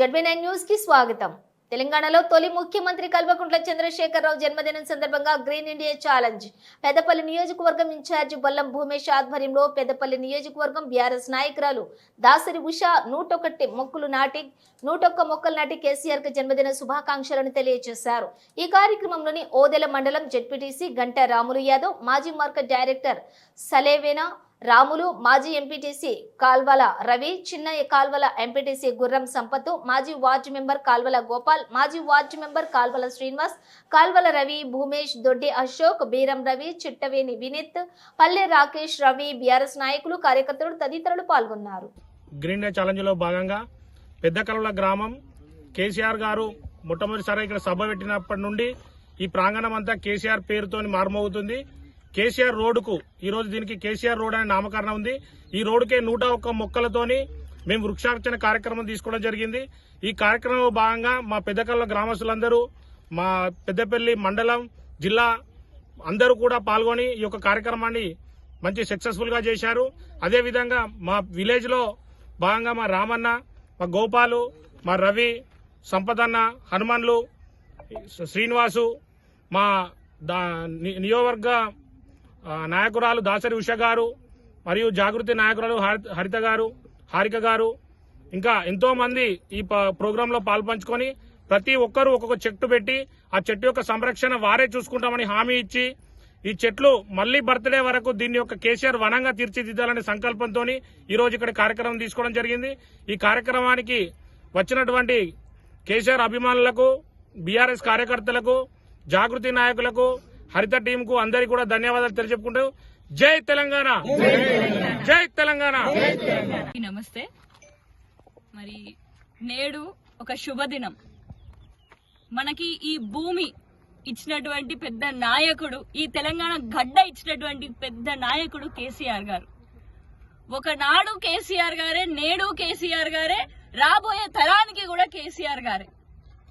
ZB nine న్యూస్కి స్వాగతం. తెలంగాణలో తొలి ముఖ్యమంత్రి కల్వకుంట్ల చంద్రశేఖరరావు జన్మదినం సందర్భంగా గ్రీన్ ఇండియా ఛాలెంజ్. పెద్దపల్లి నియోజకవర్గం ఇన్ఛార్జి బొల్లం భూమేష్ ఆధ్వర్యంలో పెద్దపల్లి నియోజకవర్గం బీఆర్ఎస్ నాయకురాలు దాసరి ఉష నూటొకటి మొక్కులు నాటి నూటొక్క మొక్కలు నాటి కేసీఆర్ జన్మదిన శుభాకాంక్షలను తెలియజేశారు. ఈ కార్యక్రమంలోని ఓదెల మండలం జెడ్పీటీసీ గంట రాములు యాదవ్ మాజీ మార్కెట్ డైరెక్టర్ సలేవేనా రాములు మాజీ ఎంపీటీసీ కాల్వల రవి చిన్న కాల్వల ఎంపీటీసీ గుర్రం సంపత్తు మాజీ వార్డు మెంబర్ కాల్వల గోపాల్ మాజీ వార్డు మెంబర్ కాల్వల శ్రీనివాస్ కాల్వల రవి భూమేష్ దొడ్డి అశోక్ బీరం రవి చిట్టవేణి వినీత్ పల్లె రాకేష్ రవి బీఆర్ఎస్ నాయకులు కార్యకర్తలు తదితరులు పాల్గొన్నారు. గ్రీన్ ఛాలెంజ్లో భాగంగా పెద్ద కలవల గ్రామం కేసీఆర్ గారు మొట్టమొదటిసారి ఇక్కడ సభ పెట్టినప్పటి నుండి ఈ ప్రాంగణం అంతా కేసీఆర్ పేరుతో మార్మవుతుంది. కేసీఆర్ రోడ్డుకు ఈరోజు దీనికి కేసీఆర్ రోడ్ అనే నామకరణం ఉంది. ఈ రోడ్డుకే నూట ఒక్క మొక్కలతోని మేము వృక్షార్చన కార్యక్రమం తీసుకోవడం జరిగింది. ఈ కార్యక్రమంలో భాగంగా మా పెద్దకల్ల గ్రామస్తులందరూ మా పెద్దపల్లి మండలం జిల్లా అందరూ కూడా పాల్గొని ఈ యొక్క కార్యక్రమాన్ని మంచి సక్సెస్ఫుల్గా చేశారు. అదేవిధంగా మా విలేజ్లో భాగంగా మా రామన్న మా గోపాలు మా రవి సంపదన్న హనుమన్లు శ్రీనివాసు మా దా నియోజకవర్గ నాయకురాలు దాసరి ఉష గారు మరియు జాగృతి నాయకురాలు హరిత గారు హారిక గారు ఇంకా ఎంతో మంది ఈ ప- ప్రోగ్రాంలో పాల్పంచుకొని ప్రతి ఒక్కరూ ఒక్కొక్క చెట్టు పెట్టి ఆ చెట్టు యొక్క సంరక్షణ వారే చూసుకుంటామని హామీ ఇచ్చి ఈ చెట్లు మళ్ళీ బర్త్డే వరకు దీని యొక్క కేసీఆర్ వనంగా తీర్చిదిద్దాలనే సంకల్పంతో ఈ రోజు ఇక్కడ కార్యక్రమం తీసుకోవడం జరిగింది. ఈ కార్యక్రమానికి వచ్చినటువంటి కేసీఆర్ అభిమానులకు బీఆర్ఎస్ కార్యకర్తలకు జాగృతి నాయకులకు హరిత టీంకు అందరికీ కూడా ధన్యవాదాలు తెలియజెప్పుకుంటూ జై తెలంగాణ. జై తెలంగాణ. నమస్తే. మరి నేడు ఒక శుభదినం. మనకి ఈ భూమి ఇచ్చినటువంటి పెద్ద నాయకుడు ఈ తెలంగాణ గడ్డ ఇచ్చినటువంటి పెద్ద నాయకుడు కేసీఆర్ గారు. ఒకనాడు కేసీఆర్ గారే నేడు కేసీఆర్ గారే రాబోయే తరానికి కూడా కేసీఆర్ గారే.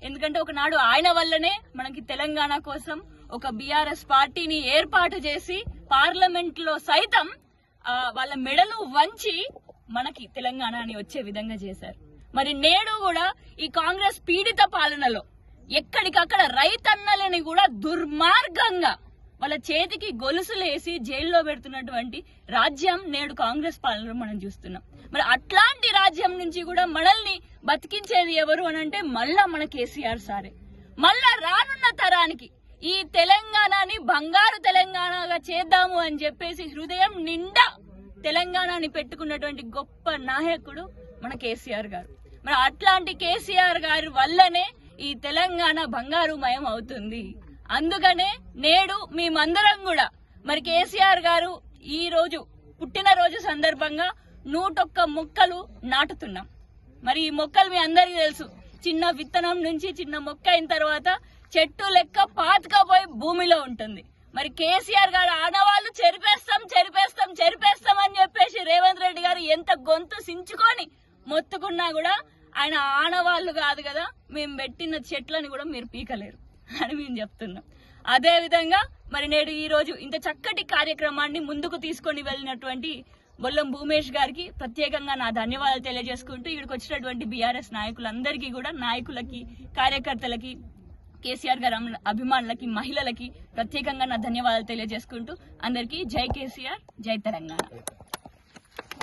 ఎందుకంటే ఒకనాడు ఆయన వల్లనే మనకి తెలంగాణ కోసం ఒక బీఆర్ఎస్ పార్టీని ఏర్పాటు చేసి పార్లమెంట్లో సైతం వాళ్ళ మెడలు వంచి మనకి తెలంగాణని వచ్చే విధంగా చేశారు. మరి నేడు కూడా ఈ కాంగ్రెస్ పీడిత పాలనలో ఎక్కడికక్కడ రైతన్నలని కూడా దుర్మార్గంగా వాళ్ళ చేతికి గొలుసులేసి జైల్లో పెడుతున్నటువంటి రాజ్యం నేడు కాంగ్రెస్ పాలనలో మనం చూస్తున్నాం. మరి అట్లాంటి రాజ్యం నుంచి కూడా మనల్ని బతికించేది ఎవరు అని అంటే మళ్ళా మన కేసీఆర్ సారే. మళ్ళా రానున్న తరానికి ఈ తెలంగాణని బంగారు తెలంగాణగా చేద్దాము అని చెప్పేసి హృదయం నిండా తెలంగాణని పెట్టుకున్నటువంటి గొప్ప నాయకుడు మన కేసీఆర్ గారు. మరి అట్లాంటి కేసీఆర్ గారి వల్లనే ఈ తెలంగాణ బంగారుమయం అవుతుంది. అందుకనే నేడు మేమందరం కూడా మరి కేసీఆర్ గారు ఈ రోజు పుట్టినరోజు సందర్భంగా నూటొక్క మొక్కలు నాటుతున్నాం. మరి ఈ మొక్కలు మీ అందరికీ తెలుసు. చిన్న విత్తనం నుంచి చిన్న మొక్క అయిన తర్వాత చెట్టు లెక్క పాతుకపోయి భూమిలో ఉంటుంది. మరి కేసీఆర్ గారు ఆడవాళ్ళు చెరిపేస్తాం చెరిపేస్తాం చెరిపేస్తాం అని చెప్పేసి రేవంత్ రెడ్డి గారు ఎంత గొంతు సించుకొని మొత్తుకున్నా కూడా ఆయన ఆనవాళ్ళు కాదు కదా మేము పెట్టిన చెట్లని కూడా మీరు పీకలేరు అని మేము చెప్తున్నాం. అదే విధంగా మరి నేడు ఈ రోజు ఇంత చక్కటి కార్యక్రమాన్ని ముందుకు తీసుకొని వెళ్ళినటువంటి బొల్లం భూమేష్ గారికి ప్రత్యేకంగా నా ధన్యవాదాలు తెలియజేసుకుంటూ ఇక్కడికి వచ్చినటువంటి బీఆర్ఎస్ నాయకులందరికీ కూడా నాయకులకి కార్యకర్తలకి కేసీఆర్ గారి అభిమానులకి మహిళలకి ప్రత్యేకంగా నా ధన్యవాదాలు తెలియజేసుకుంటూ అందరికీ జై కేసీఆర్ జై తెలంగాణ.